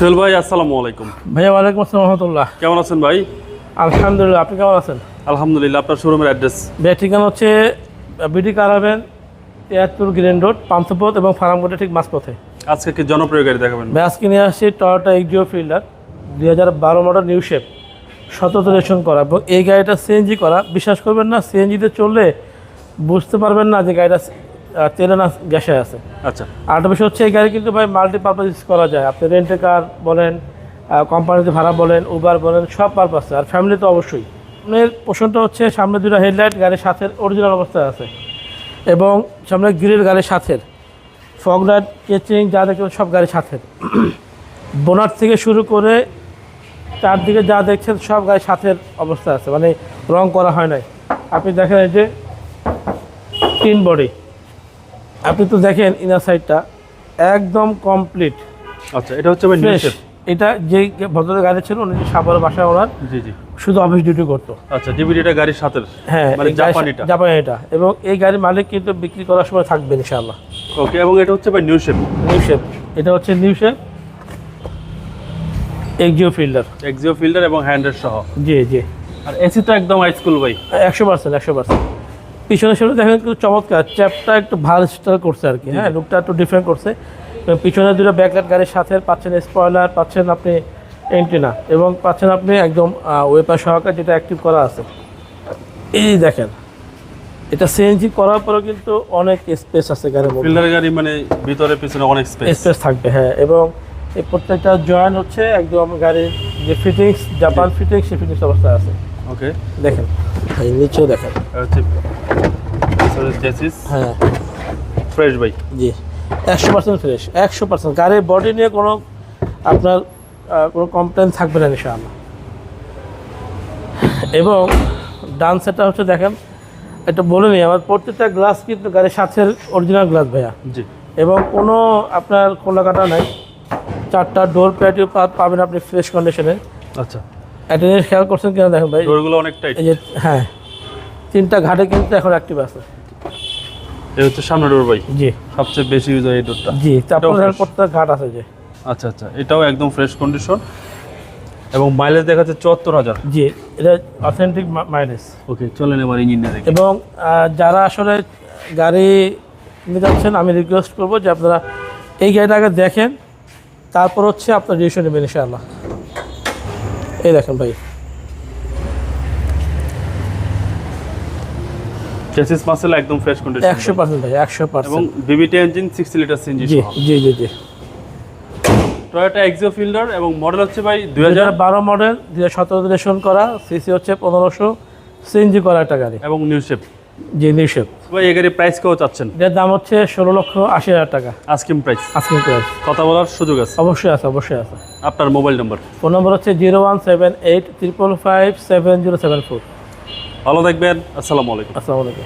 সোহেল ভাই আসসালামু আলাইকুম। ভাইয়া ওয়ালাইকুম আসসালাম রহমতুল্লাহ। কেমন আছেন ভাই? আলহামদুলিল্লাহ আপনি কেমন আছেন? আলহামদুলিল্লাহ আপনার শোরুমের অ্যাড্রেস? ভাইয়া ঠিকানা হচ্ছে বিডি কারাবেন তিয়াত্তর গ্রিন রোড পান্থপথ এবং ফার্মগোটে ঠিক মাঝপথে। আজকে কি জনপ্রিয় গাড়ি দেখাবেন? ভাই আজকে নিয়ে আসছি টয়োটা এক্সিও ফিল্ডার দুই হাজার বারো মডেল নিউ শেপ সতত রেশন করা। এবং এই গাড়িটা সিএনজি করা। বিশ্বাস করবেন না সিএনজিতে চললে বুঝতে পারবেন না যে গাড়িটা আহ, গ্যাসে আছে। আচ্ছা। আরেকটা বিষয় হচ্ছে এই গাড়ি কিন্তু ভাই মাল্টিপারপাস ইউজ করা যায়। আপনি রেন্টে কার বলেন কোম্পানিতে ভাড়া বলেন উবার বলেন সব পারপাসে আর ফ্যামিলি তো অবশ্যই। আপনার পোষণটা হচ্ছে সামনে দুটো হেডলাইট গাড়ির সাথে অরিজিনাল অবস্থায় আছে। এবং সামনে গ্রিল গাড়ির সাথের। ফগ লাইট কেচিং যা দেখবেন সব গাড়ির সাথের। বোনার থেকে শুরু করে চারদিকে যা দেখছেন সব গাড়ির সাথের অবস্থা আছে। মানে রং করা হয় নাই। আপনি দেখেন এই যে তিন বডি আপনি তো দেখেন ইনার সাইডটা একদম কমপ্লিট আচ্ছা এটা হচ্ছে এটা যে ভদ্রের গাড়ি ছিল উনি সাগর বাসা ওনার জি জি। শুধু অফিস ডিউটি করতো। আচ্ছা ডিভিডিটা গাড়ির সাথে হ্যাঁ মানে জাপানিটা এটা এবং এই গাড়ির মালিক কিন্তু বিক্রি করার সময় থাকবে ইনশাআল্লাহ। ওকে এবং এটা হচ্ছে ভাই নিউ শেপ নিউ শেপ এটা হচ্ছে new shape Axio Fielder Axio Fielder এবং হ্যান্ডের সহ। জি জি। আর এসি তো একদম হাই স্কুল ভাই। একশো পার্সেন্ট একশো পার্সেন্ট পিছনে সেটা দেখেন একটু চমৎকার চ্যাপটা একটু ভালো স্টার করছে আর কি। হ্যাঁ লুকটা একটু ডিফারেন্ট করছে। এবং পিছনে দুটো ব্যাকলাইট গাড়ির সাথে পাচ্ছেন স্পয়লার পাচ্ছেন আপনি এন্টিনা এবং পাচ্ছেন আপনি একদম ওয়েপার সহকারে যেটা অ্যাক্টিভ করা আছে। এই দেখেন এটা সিএনজি করার পরেও কিন্তু অনেক স্পেস আছে গাড়ির মধ্যে। ফিল্ডার গাড়ি মানে ভিতরে পিছনে অনেক স্পেস স্পেস থাকবে হ্যাঁ এবং এই প্রত্যেকটা জয়েন হচ্ছে একদম গাড়ির যে ফিটিংস জাপান ফিটিংস সেই ফিটিংস অবস্থায় আছে। ওকে। দেখেন। এই নিচেও দেখেন। হ্যাঁ। ফ্রেশ ভাই। জি। একশো পার্সেন্ট ফ্রেশ একশো পার্সেন্ট গাড়ির বডি নিয়ে কোনো আপনার কোনো কমপ্লেন থাকবে না ইনশাআল্লাহ। এবং ডান সেটটা হচ্ছে দেখেন এটা বলে নিই আমার প্রত্যেকটা গ্লাস কিন্তু গাড়ির সাথে অরিজিনাল গ্লাস ভাইয়া। জি। এবং কোনো আপনার খোলা কাটা নাই। চারটা ডোর প্যাটিও পাবেন আপনি ফ্রেশ কন্ডিশনে আচ্ছা। একটা জিনিস খেয়াল করছেন কিনা দেখেন ভাই? ডোরগুলো অনেক টাইট এই যে হ্যাঁ। তিনটা ঘাটে কিন্তু এখন অ্যাক্টিভ আছে। এই হচ্ছে সামনে ডোর ভাই। জি। সবচেয়ে বেশি ইউজ হয় এই ডোরটা। জি তারপর। প্রত্যেকটা ঘাট আছে যে। আচ্ছা আচ্ছা। এটাও একদম ফ্রেশ কন্ডিশন এবং মাইলেজ দেখাচ্ছে চুয়াত্তর হাজার। জি এটা অথেন্টিক মাইলেজ ওকে চলেন এবার ইঞ্জিনটা দেখি। এবং যারা আসলে গাড়ি নিতে যাচ্ছেন আমি রিকোয়েস্ট করব যে আপনারা এই গাড়িটা আগে দেখেন। তারপর হচ্ছে আপনার রেজিস্ট্রেশন নেবেন ইনশাআল্লাহ। এই দেখেন ভাই। চেসিস মাসেল একদম ফ্রেশ কন্ডিশন একশো পার্সেন্ট ভাই 100% এবং VVT engine sixty litre CNG জি জি জি জি। টয়োটা এক্সিও ফিল্ডার এবং মডেল হচ্ছে ভাই দুই দুই হাজার হাজার বারো মডেল দুই হাজার সতেরো রেশন করা সিসি হচ্ছে 1500 সিএনজি করা একটা গাড়ি। এবং নিউ শেপ জি নিষেধ। ভাই এই গাড়ির প্রাইস কেউ চাচ্ছেন? এর দাম হচ্ছে ষোলো লক্ষ আশি হাজার টাকা। আস্কিম প্রাইস আজকিম প্রাইস কথা বলার সুযোগ আছে? অবশ্যই আছে অবশ্যই আছে। আপনার মোবাইল নম্বর ফোন নম্বর হচ্ছে zero one seven eight triple five seven zero seven four. ভালো থাকবেন আসসালামু আলাইকুম। আসসালামু আলাইকুম।